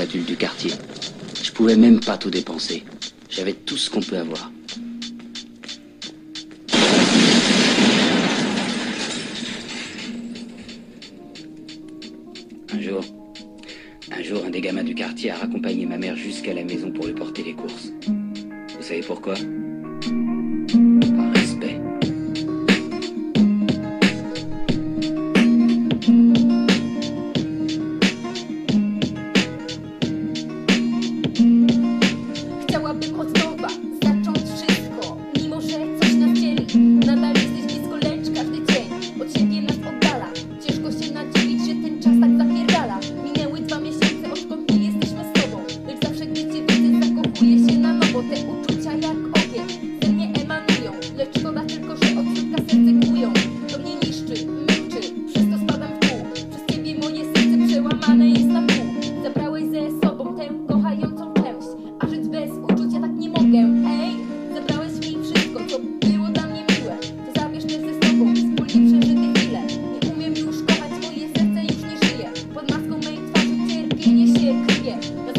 adultes du quartier. Je pouvais même pas tout dépenser. J'avais tout ce qu'on peut avoir. Un jour, un jour, un des gamins du quartier a raccompagné ma mère jusqu'à la maison pour lui porter les courses. Vous savez pourquoi? Okay.